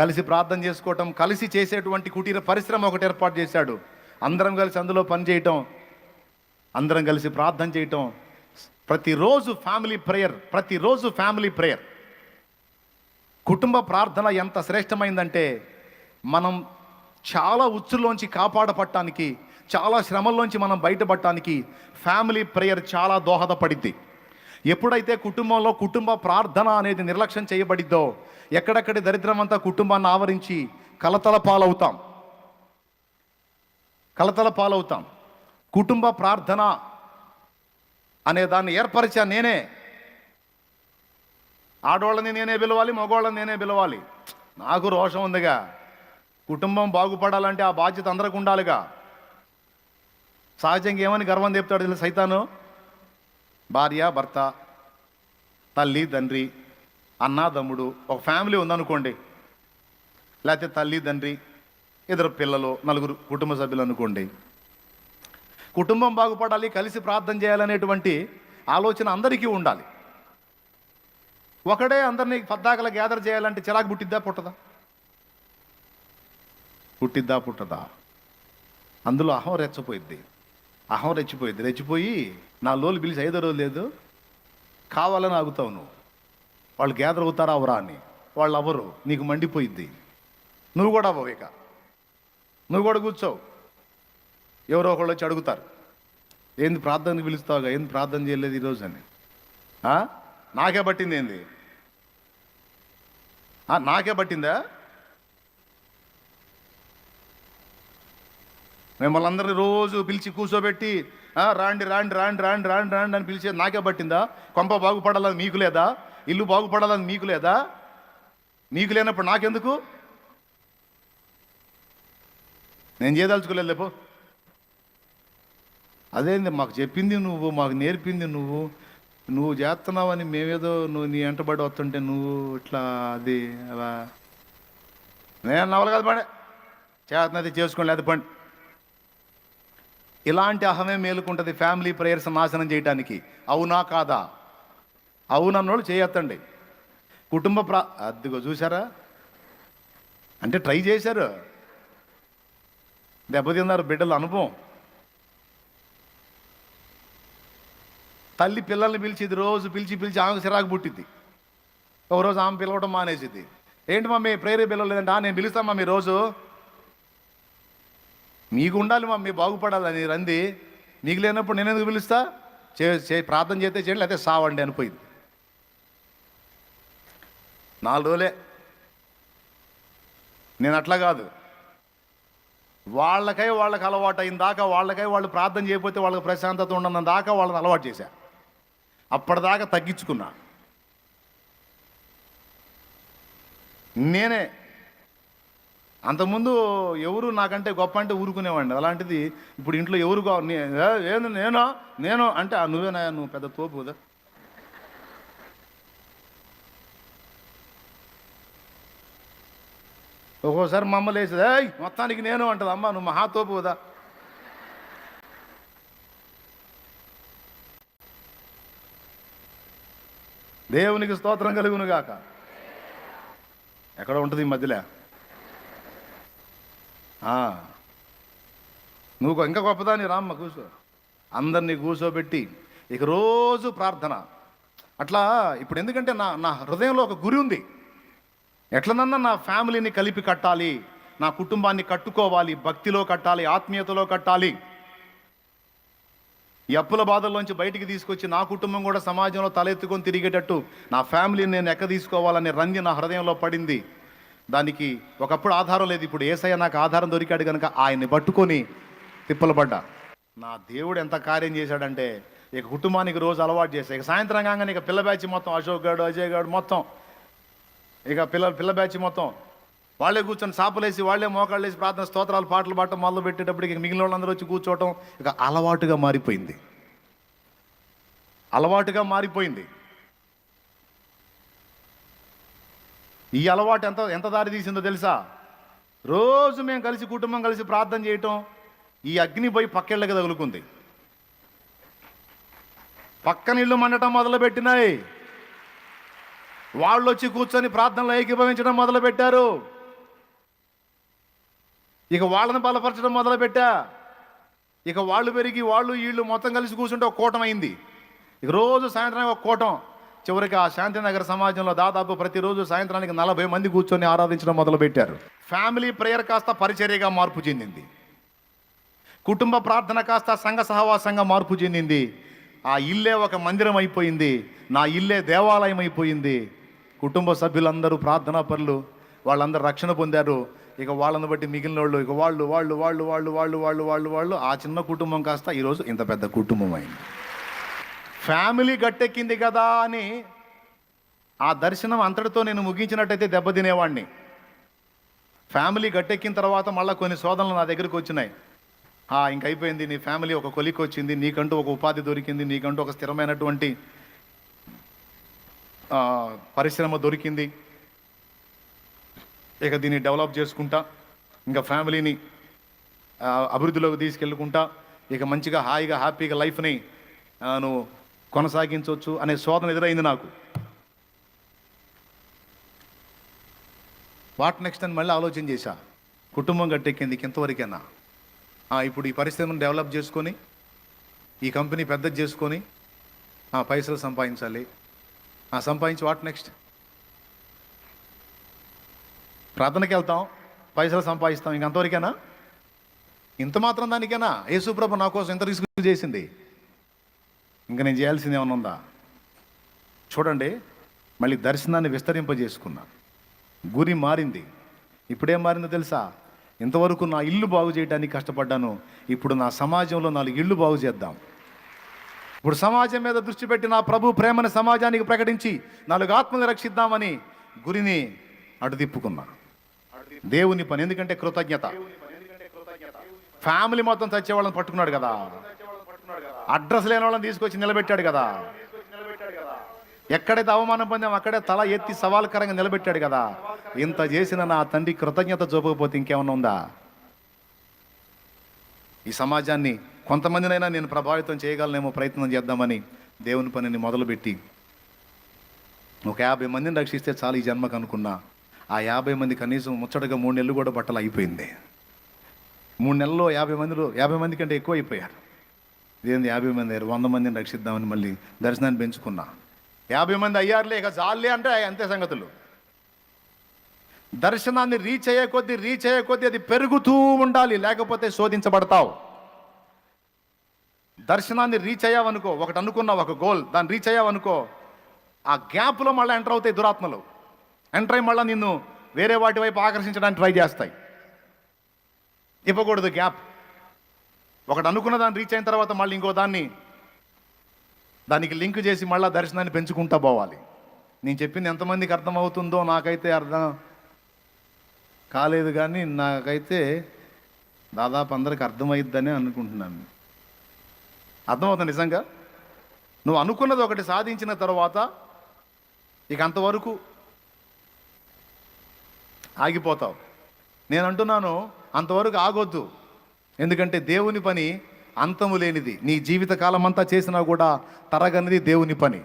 కలిసి ప్రార్థన చేసుకోవటం కలిసి చేసేటువంటి కుటీర పరిశ్రమ ఒకటి ఏర్పాటు చేశాడు. అందరం కలిసి అందులో పనిచేయటం అందరం కలిసి ప్రార్థన చేయటం. ప్రతిరోజు ఫ్యామిలీ ప్రేయర్ ప్రతిరోజు ఫ్యామిలీ ప్రేయర్ కుటుంబ ప్రార్థన ఎంత శ్రేష్టమైందంటే మనం చాలా ఉచ్చుల్లోంచి కాపాడపడటానికి చాలా శ్రమల్లోంచి మనం బయటపడటానికి ఫ్యామిలీ ప్రేయర్ చాలా దోహదపడింది ఎప్పుడైతే కుటుంబంలో కుటుంబ ప్రార్థన అనేది నిర్లక్ష్యం చేయబడిద్దో ఎక్కడెక్కడి దరిద్రం అంతా కుటుంబాన్ని ఆవరించి కలతల పాలవుతాం. కలతల పాలవుతాం. కుటుంబ ప్రార్థన అనే దాన్ని ఏర్పరిచా నేనే. ఆడవాళ్ళని నేనే పిలవాలి మగవాళ్ళని నేనే పిలవాలి. నాకు రోషం ఉందిగా. కుటుంబం బాగుపడాలంటే ఆ బాధ్యత అందరికి ఉండాలిగా. సహజంగా ఏమని గర్వం చెప్తాడు తెలుసు సైతాను? భార్య భర్త తల్లి తండ్రి అన్నాదమ్ముడు ఒక ఫ్యామిలీ ఉందనుకోండి. లేకపోతే తల్లి తండ్రి ఇద్దరు పిల్లలు నలుగురు కుటుంబ సభ్యులు అనుకోండి. కుటుంబం బాగుపడాలి కలిసి ప్రార్థన చేయాలనేటువంటి ఆలోచన అందరికీ ఉండాలి. ఒకడే అందరినీ పద్దాకల గ్యాదర్ చేయాలంటే చిరాకు పుట్టిద్దా పుట్టదా? పుట్టిద్దా పుట్టదా? అందులో అహం రెచ్చపోయిద్ది. అహం రెచ్చిపోయిద్ది. రెచ్చిపోయి నా లోలు పిలిచి ఐదో రోజు లేదు. కావాలని ఆగుతావు నువ్వు. వాళ్ళు గ్యాదర్ అవుతారా అవరా అని. వాళ్ళు అవ్వరు. నీకు మండిపోయిద్ది. నువ్వు కూడా అవ్వవు ఇక. నువ్వు కూడా కూర్చోవు. ఎవరో ఒకళ్ళు వచ్చి అడుగుతారు. ఏంది ప్రార్థనకు పిలుస్తావుగా? ఏంది ప్రార్థన చేయలేదు ఈరోజు అని. నాకే పట్టింది ఏంది? నాకే పట్టిందా? మిమ్మల్ని అందరిని రోజు పిలిచి కూర్చోబెట్టి రాండి రాండి రాండి రాండి రాండి రాండి అని పిలిచేది నాకే పట్టిందా? కొంప బాగుపడాలని మీకు లేదా? ఇల్లు బాగుపడాలని మీకు లేదా? మీకు లేనప్పుడు నాకెందుకు? నేను చేయదలుచుకోలేదు లేపో. అదేంది మాకు చెప్పింది నువ్వు మాకు నేర్పింది నువ్వు. నువ్వు చేస్తున్నావని మేమేదో నువ్వు నీ వెంటబడి వస్తుంటే నువ్వు ఇట్లా అది అలా. నేను నవలు కాదు పడే. చేస్తున్నది చేసుకోండి లేదు పండి ఇలాంటి అహమే మేలుకుంటుంది ఫ్యామిలీ ప్రేయర్స్ నాశనం చేయడానికి అవునా కాదా? అవునన్నోళ్ళు చేయొత్తండి కుటుంబ ప్రా అదిగో చూసారా అంటే ట్రై చేశారు. దెబ్బతిన్నారు బిడ్డల అనుభవం. తల్లి పిల్లల్ని పిలిచిది రోజు పిలిచి పిలిచి ఆమెకు చిరాకు పుట్టింది ఒక రోజు ఆమె పిలవడం మానేసింది ఏంటి మమ్మీ ప్రేరే పిలవలేదంటే? "ఆ, నేను పిలుస్తామా మీ రోజు. మీకు ఉండాలి మా మీ బాగుపడాలని రంది. మీకు లేనప్పుడు నేను ఎందుకు పిలుస్తా? చే చే ప్రార్థన చేస్తే చేయండి లేకపోతే సావండి అనిపోయింది నాలుగు రోజులే. నేను అట్లా కాదు. వాళ్ళకై వాళ్ళకి అలవాటు అయిన దాకా వాళ్ళకై వాళ్ళు ప్రార్థన చేయకపోతే వాళ్ళకి ప్రశాంతత ఉండన్న దాకా వాళ్ళని అలవాటు చేశా. అప్పటిదాకా తగ్గించుకున్నా. నేనే అంతకుముందు ఎవరు నాకంటే గొప్ప అంటే ఊరుకునేవాడిని. అలాంటిది ఇప్పుడు ఇంట్లో ఎవరు ఏంది నేనో? నేను? అంటే "ఆ, నువ్వేనా? నువ్వు పెద్ద తోపు కదా. ఒక్కోసారి మా అమ్మ లేచింది ఏయ్ మొత్తానికి నేను అంటది అమ్మ నువ్వు మహా తోపు కదా. దేవునికి స్తోత్రం కలుగును గాక. ఎక్కడ ఉంటుంది ఈ మధ్యలో? నువ్వు ఇంకా గొప్పదాని రామ్మ కూర్చో అందరినీ కూర్చోబెట్టి ఇక రోజు ప్రార్థన. అట్లా ఇప్పుడు ఎందుకంటే నా నా హృదయంలో ఒక గురి ఉంది. ఎట్లనన్నా నా ఫ్యామిలీని కలిపి కట్టాలి నా కుటుంబాన్ని కట్టుకోవాలి భక్తిలో కట్టాలి ఆత్మీయతలో కట్టాలి. ఈ అప్పుల బాధల్లోంచి బయటికి తీసుకొచ్చి నా కుటుంబం కూడా సమాజంలో తలెత్తుకొని తిరిగేటట్టు నా ఫ్యామిలీని నేను ఎక్క తీసుకోవాలనే రంది నా హృదయంలో పడింది. దానికి ఒకప్పుడు ఆధారం లేదు. ఇప్పుడు ఏసయ్య నాకు ఆధారం దొరికాడు కనుక ఆయన్ని పట్టుకొని తిప్పలపడ్డా నా దేవుడు ఎంత కార్యం చేశాడంటే ఇక కుటుంబానికి రోజు అలవాటు చేసే ఇక సాయంత్రం కాగానే ఇక పిల్ల బ్యాచ్ మొత్తం అశోక్ గాడు అజయ్ గాడు మొత్తం. ఇక పిల్ల పిల్ల బ్యాచ్ మొత్తం. వాళ్ళే కూర్చొని సాపలేసి వాళ్ళే మోకాళ్ళు వేసి ప్రార్థన స్తోత్రాలు పాటలు పాడటం మొదలు పెట్టేటప్పటికి ఇక మిగిలిన వాళ్ళందరూ వచ్చి కూర్చోవటం ఇక అలవాటుగా మారిపోయింది. అలవాటుగా మారిపోయింది. ఈ అలవాటు ఎంత ఎంత దారి తీసిందో తెలుసా? రోజు మేము కలిసి కుటుంబం కలిసి ప్రార్థన చేయటం ఈ అగ్ని పోయి పక్కెళ్ళకి తగులుకుంది. పక్కన ఇల్లు మండటం మొదలుపెట్టినాయి. వాళ్ళు వచ్చి కూర్చొని ప్రార్థనలు ఏకీభవించడం మొదలుపెట్టారు. ఇక వాళ్ళని బలపరచడం మొదలుపెట్టా. ఇక వాళ్ళు పెరిగి వాళ్ళు వీళ్ళు మొత్తం కలిసి కూర్చుంటే ఒక కూటం అయింది ఇక రోజు సాయంత్రం ఒక కూటం. చివరికి ఆ శాంతినగర్ సమాజంలో దాదాపు ప్రతిరోజు సాయంత్రానికి నలభై మంది కూర్చొని ఆరాధించడం మొదలుపెట్టారు. ఫ్యామిలీ ప్రేయర్ కాస్త పరిచర్యగా మార్పు చెందింది. కుటుంబ ప్రార్థన కాస్త సంఘ సహవాసంగా మార్పు చెందింది. ఆ ఇల్లే ఒక మందిరం అయిపోయింది. నా ఇల్లే దేవాలయం అయిపోయింది. కుటుంబ సభ్యులందరూ ప్రార్థనా పనులు వాళ్ళందరూ రక్షణ పొందారు. ఇక వాళ్ళని బట్టి మిగిలిన వాళ్ళు ఇక వాళ్ళు వాళ్ళు వాళ్ళు వాళ్ళు వాళ్ళు వాళ్ళు వాళ్ళు వాళ్ళు ఆ చిన్న కుటుంబం కాస్త ఈరోజు ఇంత పెద్ద కుటుంబం అయింది. ఫ్యామిలీ గట్టెక్కింది కదా అని ఆ దర్శనం అంతటితో నేను ముగించినట్టయితే దెబ్బతినేవాడిని ఫ్యామిలీ గట్టెక్కిన తర్వాత మళ్ళీ కొన్ని శోధనలు నా దగ్గరికి వచ్చినాయి. ఆ, ఇంక అయిపోయింది. నీ ఫ్యామిలీ ఒక కొలికి వచ్చింది. నీకంటూ ఒక ఉపాధి దొరికింది. నీకంటూ ఒక స్థిరమైనటువంటి పరిశ్రమ దొరికింది. ఇక దీన్ని డెవలప్ చేసుకుంటా ఇంకా ఫ్యామిలీని అభివృద్ధిలోకి తీసుకెళ్ళుకుంటా ఇక మంచిగా హాయిగా హ్యాపీగా లైఫ్ని నువ్వు కొనసాగించవచ్చు అనే శోధన ఎదురైంది నాకు. వాట్ నెక్స్ట్ అని మళ్ళీ ఆలోచన చేశా. కుటుంబం గట్టెక్కింది ఇంతవరకైనా ఇప్పుడు ఈ పరిస్థితిని డెవలప్ చేసుకొని ఈ కంపెనీ పెద్దది చేసుకొని ఆ, పైసలు సంపాదించాలి. ఆ, సంపాదించి వాట్ నెక్స్ట్? ప్రార్థనకి వెళ్తాం పైసలు సంపాదిస్తాం. ఇంకంతవరకేనా ఇంత మాత్రం దానికేనా? యేసుప్రభు నా కోసం ఎంత రిస్క్ చేసింది. ఇంకా నేను చేయాల్సింది ఏమైనా ఉందా? చూడండి మళ్ళీ దర్శనాన్ని విస్తరింపజేసుకున్నా. గురి మారింది. ఇప్పుడేం మారిందో తెలుసా? ఇంతవరకు నా ఇల్లు బాగు చేయడానికి కష్టపడ్డాను. ఇప్పుడు నా సమాజంలో నాలుగు ఇల్లు బాగు చేద్దాం. ఇప్పుడు సమాజం మీద దృష్టి పెట్టి నా ప్రభు ప్రేమని సమాజానికి ప్రకటించి నాలుగు ఆత్మని రక్షిద్దామని గురిని అటు తిప్పుకున్నా. దేవుని పని ఎందుకంటే కృతజ్ఞత. ఫ్యామిలీ మొత్తం చచ్చే వాళ్ళని పట్టుకున్నాడు కదా. అడ్రస్ లేని వాళ్ళని తీసుకొచ్చి నిలబెట్టాడు కదా. ఎక్కడైతే అవమానం పొందాం అక్కడే తల ఎత్తి సవాల్కరంగా నిలబెట్టాడు కదా. ఇంత చేసిన నా తండ్రి కృతజ్ఞత చూపకపోతే ఇంకేమన్నా ఉందా? ఈ సమాజాన్ని కొంతమందినైనా నేను ప్రభావితం చేయగలనేమో ప్రయత్నం చేద్దామని దేవుని పనిని మొదలుపెట్టి ఒక యాభై మందిని రక్షిస్తే చాలు ఈ జన్మకు అనుకున్నా. ఆ యాభై మంది కనీసం ముచ్చటగా మూడు నెలలు కూడా బట్టలు అయిపోయింది. మూడు నెలల్లో యాభై మందిలో యాభై మంది కంటే ఎక్కువ అయిపోయారు. ఇదేంది యాభై మంది అయ్యారు? వంద మందిని రక్షిద్దామని మళ్ళీ దర్శనాన్ని పెంచుకున్నా. యాభై మంది అయ్యారులే ఇక జాలే అంటే అంతే సంగతులు. దర్శనాన్ని రీచ్ అయ్యే కొద్దీ రీచ్ అయ్యే కొద్దీ అది పెరుగుతూ ఉండాలి లేకపోతే శోధించబడతావు. దర్శనాన్ని రీచ్ అయ్యావనుకో ఒకటి అనుకున్నావు ఒక గోల్ దాన్ని రీచ్ అయ్యావనుకో ఆ గ్యాప్లో మళ్ళీ ఎంటర్ అవుతాయి దురాత్మలు. ఎంటర్ అయ్యి మళ్ళీ నిన్ను వేరే వాటి వైపు ఆకర్షించడానికి ట్రై చేస్తాయి. ఇవ్వకూడదు గ్యాప్ ఒకటి అనుకున్న దాన్ని రీచ్ అయిన తర్వాత మళ్ళీ ఇంకో దాన్ని దానికి లింక్ చేసి మళ్ళీ దర్శనాన్ని పెంచుకుంటా పోవాలి. నేను చెప్పింది ఎంతమందికి అర్థమవుతుందో నాకైతే అర్థం కాలేదు కానీ నాకైతే దాదాపు అందరికి అర్థమైద్దనే అనుకుంటున్నాను. అర్థమవుతుంది నిజంగా? నువ్వు అనుకున్నది ఒకటి సాధించిన తర్వాత ఇక అంతవరకు ఆగిపోతావు. నేను అంటున్నాను అంతవరకు ఆగొద్దు. ఎందుకంటే దేవుని పని అంతము లేనిది. నీ జీవితకాలం అంతా చేసినా కూడా తరగనిది దేవుని పని.